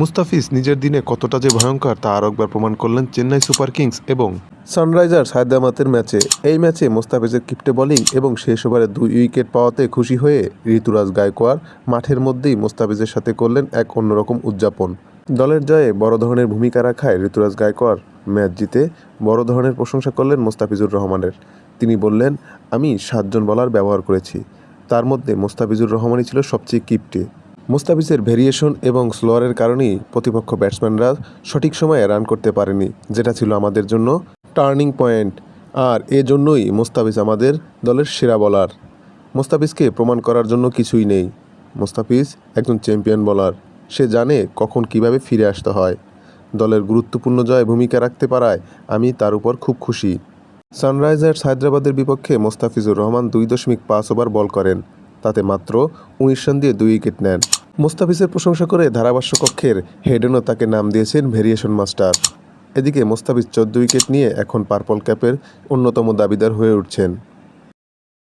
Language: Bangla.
মুস্তাফিজ নিজের দিনে কতটা যে ভয়ঙ্কর তা আরও একবার প্রমাণ করলেন চেন্নাই সুপার কিংস এবং সানরাইজার্স হায়দ্রাবাদের ম্যাচে। এই ম্যাচে মুস্তাফিজের কিপ্টে বোলিং এবং শেষ ওভারে দুই উইকেট পাওয়াতে খুশি হয়ে ঋতুরাজ গায়কোয়াড় মাঠের মধ্যেই মুস্তাফিজের সাথে করলেন এক অন্যরকম উদযাপন। দলের জয়ে বড় ধরনের ভূমিকা রাখায় ঋতুরাজ গায়কোয়াড় ম্যাচ জিতে বড় ধরনের প্রশংসা করলেন মোস্তাফিজুর রহমানের। তিনি বললেন, আমি সাতজন বলার ব্যবহার করেছি। তার মধ্যে মোস্তাফিজুর রহমানই ছিল সবচেয়ে কিপ্টে। মুস্তাফিজের ভেরিয়েশন এবং স্লোয়ারের কারণেই প্রতিপক্ষ ব্যাটসম্যানরা সঠিক সময়ে রান করতে পারেনি, যেটা ছিল আমাদের জন্য টার্নিং পয়েন্ট। আর এজন্যই মুস্তাফিজ আমাদের দলের সেরা বলার মুস্তাফিজকে প্রমাণ করার জন্য কিছুই নেই। মুস্তাফিজ একজন চ্যাম্পিয়ন বলার সে জানে কখন কীভাবে ফিরে আসতে হয়। দলের গুরুত্বপূর্ণ জয়ে ভূমিকা রাখতে পারায় আমি তার উপর খুব খুশি। সানরাইজার্স হায়দ্রাবাদের বিপক্ষে মোস্তাফিজুর রহমান দুই দশমিক পাঁচ ওভার বল করেন। তাতে মাত্র উনিশ রান দিয়ে দুই উইকেট নেন। মোস্তাফিজের প্রশংসা করে ধারাভাষ্য কক্ষের হেডেনও তাকে নাম দিয়েছেন ভেরিয়েশন মাস্টার। এদিকে মোস্তাফিজ চোদ্দ উইকেট নিয়ে এখন পার্পল ক্যাপের অন্যতম দাবিদার হয়ে উঠছেন।